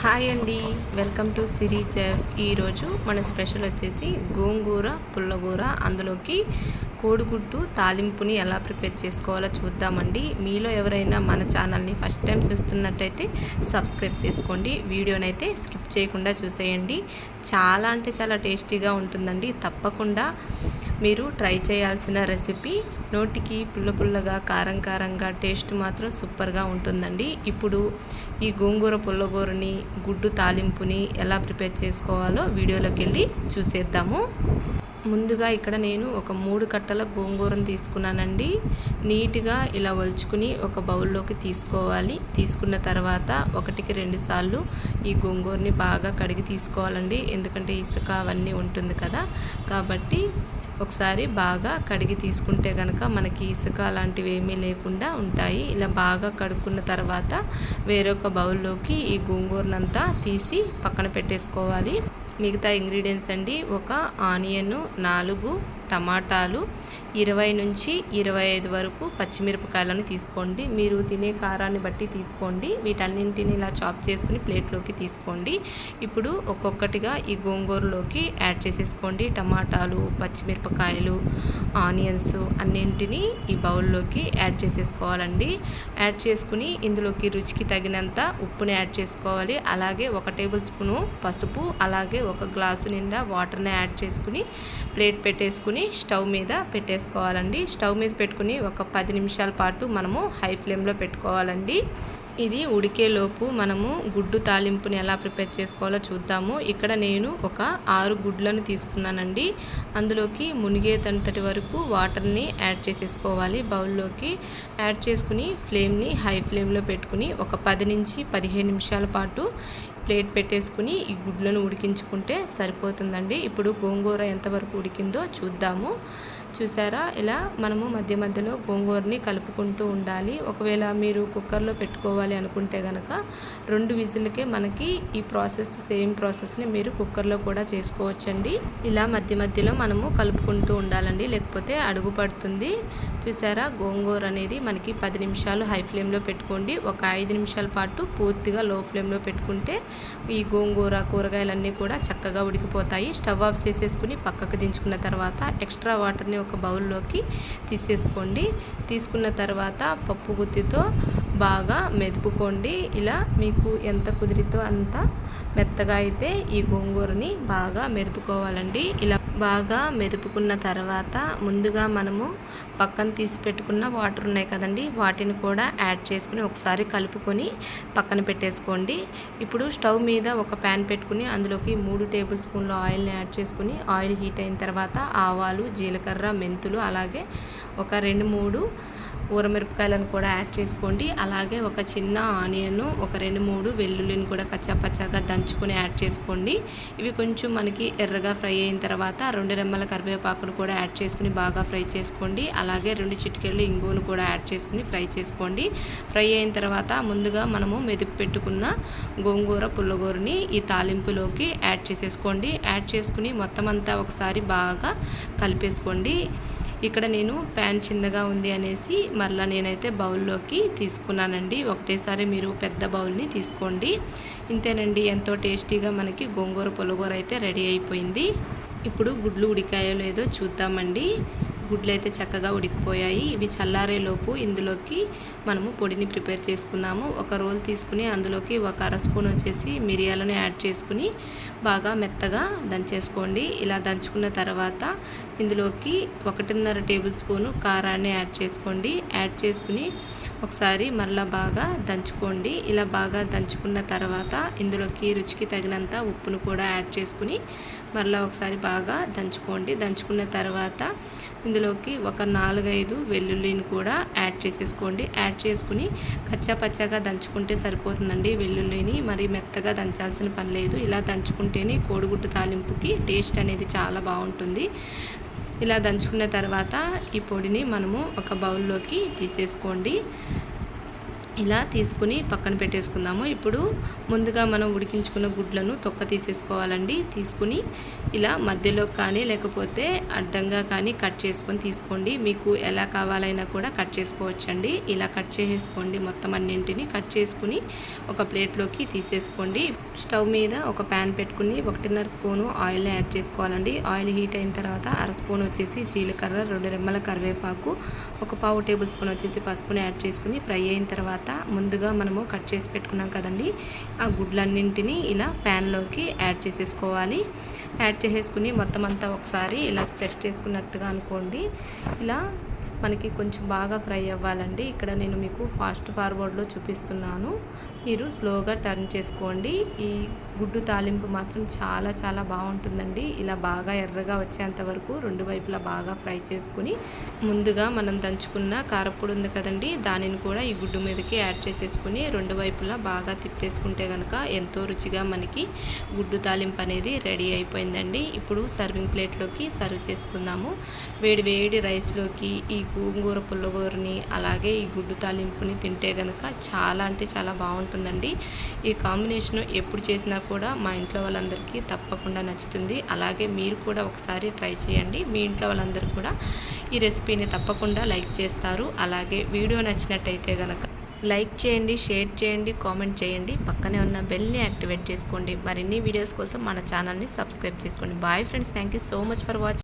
Hi అండి. Welcome to Siri chef ఈరోజు మన స్పెషల్ వచ్చేసి గోంగూర పుల్లగూర. అందులోకి కోడిగుడ్డు తాలింపుని ఎలా ప్రిపేర్ చేసుకోవాలో చూద్దామండి. మీలో ఎవరైనా మన ఛానల్ని ఫస్ట్ టైం చూస్తున్నట్టయితే సబ్స్క్రైబ్ చేసుకోండి. వీడియోనైతే స్కిప్ చేయకుండా చూసేయండి. చాలా అంటే చాలా టేస్టీగా ఉంటుందండి. తప్పకుండా మీరు ట్రై చేయాల్సిన రెసిపీ నోటికి పుల్ల పుల్లగా కారం కారంగా టేస్ట్ మాత్రం సూపర్గా ఉంటుందండి. ఇప్పుడు ఈ గోంగూర పుల్లగూరని గుడ్డు తాలింపుని ఎలా ప్రిపేర్ చేసుకోవాలో వీడియోలోకి వెళ్ళి చూసేద్దాము. ముందుగా ఇక్కడ నేను ఒక మూడు కట్టల గోంగూరను తీసుకున్నానండి. నీట్గా ఇలా ఒలుచుకుని ఒక బౌల్లోకి తీసుకోవాలి. తీసుకున్న తర్వాత ఒకటికి రెండు సార్లు ఈ గోంగూరని బాగా కడిగి తీసుకోవాలండి. ఎందుకంటే ఇసుక అవన్నీ ఉంటుంది కదా. కాబట్టి ఒకసారి బాగా కడిగి తీసుకుంటే కనుక మనకి ఇసుక అలాంటివి ఏమీ లేకుండా ఉంటాయి. ఇలా బాగా కడుక్కున్న తర్వాత వేరొక బౌల్లోకి ఈ గోంగూరనంతా తీసి పక్కన పెట్టేసుకోవాలి. మిగతా ఇంగ్రీడియంట్స్ అండి. ఒక ఆనియన్ నాలుగు టమాటాలు ఇరవై నుంచి ఇరవై ఐదు వరకు పచ్చిమిరపకాయలను తీసుకోండి. మీరు తినే కారాన్ని బట్టి తీసుకోండి. వీటన్నింటిని ఇలా చాప్ చేసుకుని ప్లేట్లోకి తీసుకోండి. ఇప్పుడు ఒక్కొక్కటిగా ఈ గోంగూరలోకి యాడ్ చేసేసుకోండి. టమాటాలు పచ్చిమిరపకాయలు ఆనియన్స్ అన్నింటినీ ఈ బౌల్లోకి యాడ్ చేసేసుకోవాలండి. యాడ్ చేసుకుని ఇందులోకి రుచికి తగినంత ఉప్పుని యాడ్ చేసుకోవాలి. అలాగే ఒక టేబుల్ స్పూను పసుపు అలాగే ఒక గ్లాసు నిండా వాటర్ని యాడ్ చేసుకుని ప్లేట్ పెట్టేసుకుని స్టవ్ మీద పెట్టేసుకోవాలండి. స్టవ్ మీద పెట్టుకుని ఒక పది నిమిషాల పాటు మనము హై ఫ్లేమ్లో పెట్టుకోవాలండి. ఇది ఉడికేలోపు మనము గుడ్డు తాలింపుని ఎలా ప్రిపేర్ చేసుకోవాలో చూద్దాము. ఇక్కడ నేను ఒక ఆరు గుడ్లను తీసుకున్నానండి. అందులోకి మునిగేతంతటి వరకు వాటర్ని యాడ్ చేసేసుకోవాలి. బౌల్లోకి యాడ్ చేసుకుని ఫ్లేమ్ని హై ఫ్లేమ్లో పెట్టుకుని ఒక పది నుంచి పదిహేను నిమిషాల పాటు ప్లేట్ పెట్టేసుకుని ఈ గుడ్లను ఉడికించుకుంటే సరిపోతుందండి. ఇప్పుడు గోంగూర ఎంతవరకు ఉడికిందో చూద్దాము. చూసారా? ఇలా మనము మధ్య మధ్యలో గోంగూరని కలుపుకుంటూ ఉండాలి. ఒకవేళ మీరు కుక్కర్లో పెట్టుకోవాలి అనుకుంటే కనుక రెండు విజిల్కే మనకి ఈ ప్రాసెస్ సేమ్ ప్రాసెస్ని మీరు కుక్కర్లో కూడా చేసుకోవచ్చండి. ఇలా మధ్య మధ్యలో మనము కలుపుకుంటూ ఉండాలండి. లేకపోతే అడుగు పడుతుంది. చూసారా? గోంగూర అనేది మనకి పది నిమిషాలు హై ఫ్లేమ్లో పెట్టుకోండి. ఒక ఐదు నిమిషాల పాటు పూర్తిగా లో ఫ్లేమ్లో పెట్టుకుంటే ఈ గోంగూర కూరగాయలన్నీ కూడా చక్కగా ఉడికిపోతాయి. స్టవ్ ఆఫ్ చేసేసుకుని పక్కకు దించుకున్న తర్వాత ఎక్స్ట్రా వాటర్ని ఒక బౌల్లోకి తీసేసుకోండి. తీసుకున్న తర్వాత పప్పు గుత్తితో బాగా మెదుపుకోండి. ఇలా మీకు ఎంత కుదిరితో అంత మెత్తగా అయితే ఈ గోంగూరని బాగా మెదుపుకోవాలండి. ఇలా బాగా మెదుపుకున్న తర్వాత ముందుగా మనము పక్కన తీసి పెట్టుకున్న వాటర్ ఉన్నాయి కదండి వాటిని కూడా యాడ్ చేసుకుని ఒకసారి కలుపుకొని పక్కన పెట్టేసుకోండి. ఇప్పుడు స్టవ్ మీద ఒక ప్యాన్ పెట్టుకుని అందులోకి మూడు టేబుల్ స్పూన్ల ఆయిల్ని యాడ్ చేసుకుని ఆయిల్ హీట్ అయిన తర్వాత ఆవాలు జీలకర్ర మెంతులు అలాగే ఒక రెండు మూడు ఊరమిరపకాయలను కూడా యాడ్ చేసుకోండి. అలాగే ఒక చిన్న ఆనియన్ ఒక రెండు మూడు వెల్లుల్లిని కూడా కచ్చాపచ్చాగా దంచుకొని యాడ్ చేసుకోండి. ఇవి కొంచెం మనకి ఎర్రగా ఫ్రై అయిన తర్వాత రెండు రెమ్మల కరివేపాకును కూడా యాడ్ చేసుకుని బాగా ఫ్రై చేసుకోండి. అలాగే రెండు చిటికెళ్ళు ఇంగువను కూడా యాడ్ చేసుకుని ఫ్రై చేసుకోండి. ఫ్రై అయిన తర్వాత ముందుగా మనము మెదుపు పెట్టుకున్న గోంగూర పుల్లగూరని ఈ తాలింపులోకి యాడ్ చేసేసుకోండి. యాడ్ చేసుకుని మొత్తం అంతా ఒకసారి బాగా కలిపేసుకోండి. ఇక్కడ నేను ప్యాన్ చిన్నగా ఉంది అనేసి మరలా నేనైతే బౌల్లోకి తీసుకున్నానండి. ఒకటేసారి మీరు పెద్ద బౌల్ని తీసుకోండి. ఇంతేనండి ఎంతో టేస్టీగా మనకి గోంగూర పులగూర అయితే రెడీ అయిపోయింది. ఇప్పుడు గుడ్లు ఉడికాయో లేదో చూద్దామండి. గుడ్లు అయితే చక్కగా ఉడికిపోయాయి. ఇవి చల్లారేలోపు ఇందులోకి మనము పొడిని ప్రిపేర్ చేసుకుందాము. ఒక రోల్ తీసుకుని అందులోకి ఒక అర స్పూన్ వచ్చేసి మిరియాలను యాడ్ చేసుకుని బాగా మెత్తగా దంచేసుకోండి. ఇలా దంచుకున్న తర్వాత ఇందులోకి ఒకటిన్నర టేబుల్ స్పూను కారాన్ని యాడ్ చేసుకోండి. యాడ్ చేసుకుని ఒకసారి మరలా బాగా దంచుకోండి. ఇలా బాగా దంచుకున్న తర్వాత ఇందులోకి రుచికి తగినంత ఉప్పును కూడా యాడ్ చేసుకుని మరలా ఒకసారి బాగా దంచుకోండి. దంచుకున్న తర్వాత ఇందులోకి ఒక నాలుగైదు వెల్లుల్లిని కూడా యాడ్ చేసేసుకోండి. యాడ్ చేసుకుని కచ్చా పచ్చాగా దంచుకుంటే సరిపోతుందండి వెల్లుల్లిని. మరి మెత్తగా దంచాల్సిన పని లేదు. ఇలా దంచుకుంటేనే కోడిగుడ్డు తాలింపుకి టేస్ట్ అనేది చాలా బాగుంటుంది. ఇలా దంచుకున్న తర్వాత ఈ పొడిని మనము ఒక బౌల్లోకి తీసేసుకోండి. ఇలా తీసుకుని పక్కన పెట్టేసుకుందాము. ఇప్పుడు ముందుగా మనం ఉడికించుకున్న గుడ్లను తొక్క తీసేసుకోవాలండి. తీసుకుని ఇలా మధ్యలో కానీ లేకపోతే అడ్డంగా కానీ కట్ చేసుకొని తీసుకోండి. మీకు ఎలా కావాలైనా కూడా కట్ చేసుకోవచ్చండి. ఇలా కట్ చేసేసుకోండి. మొత్తం అన్నింటిని కట్ చేసుకుని ఒక ప్లేట్లోకి తీసేసుకోండి. స్టవ్ మీద ఒక ప్యాన్ పెట్టుకుని ఒకటిన్నర స్పూను ఆయిల్ యాడ్ చేసుకోవాలండి. ఆయిల్ హీట్ అయిన తర్వాత అర స్పూన్ వచ్చేసి జీలకర్ర రెండు రెమ్మల కరివేపాకు ఒక పావు టేబుల్ స్పూన్ వచ్చేసి పసుపుని యాడ్ చేసుకుని ఫ్రై అయిన తర్వాత ముందుగా మనము కట్ చేసి పెట్టుకున్నాం కదండి. ఆ గుడ్లన్నింటినీ ఇలా ప్యాన్లోకి యాడ్ చేసేసుకోవాలి. యాడ్ చేసేసుకుని మొత్తం అంతా ఒకసారి ఇలా స్ప్రెడ్ చేసుకున్నట్టుగా అనుకోండి. ఇలా మనకి కొంచెం బాగా ఫ్రై అవ్వాలండి. ఇక్కడ నేను మీకు ఫాస్ట్ ఫార్వర్డ్లో చూపిస్తున్నాను. మీరు స్లోగా టర్న్ చేసుకోండి. ఈ గుడ్డు తాలింపు మాత్రం చాలా చాలా బాగుంటుందండి. ఇలా బాగా ఎర్రగా వచ్చేంత వరకు రెండు వైపులా బాగా ఫ్రై చేసుకుని ముందుగా మనం దంచుకున్న కారపొడి ఉంది కదండి దానిని కూడా ఈ గుడ్డు మీదకి యాడ్ చేసేసుకుని రెండు వైపులా బాగా తిప్పేసుకుంటే కనుక ఎంతో రుచిగా మనకి గుడ్డు తాలింపు అనేది రెడీ అయిపోయిందండి. ఇప్పుడు సర్వింగ్ ప్లేట్లోకి సర్వ్ చేసుకుందాము. వేడి వేడి రైస్లోకి ఈ గోంగూర పుల్లగూరని అలాగే ఈ గుడ్డు తాలింపుని తింటే కనుక చాలా అంటే చాలా బాగుంటుందండి. ఈ కాంబినేషన్ ఎప్పుడు చేసినా కూడా మా ఇంట్లో వాళ్ళందరికీ తప్పకుండా నచ్చుతుంది. అలాగే మీరు కూడా ఒకసారి ట్రై చేయండి. మీ ఇంట్లో వాళ్ళందరూ కూడా ఈ రెసిపీని తప్పకుండా లైక్ చేస్తారు. అలాగే వీడియో నచ్చినట్టయితే కనుక లైక్ చేయండి షేర్ చేయండి కామెంట్ చేయండి. పక్కనే ఉన్న బెల్ని యాక్టివేట్ చేసుకోండి. మరిన్ని వీడియోస్ కోసం మన ఛానల్ని సబ్స్క్రైబ్ చేసుకోండి. Bye friends. Thank you so much for watching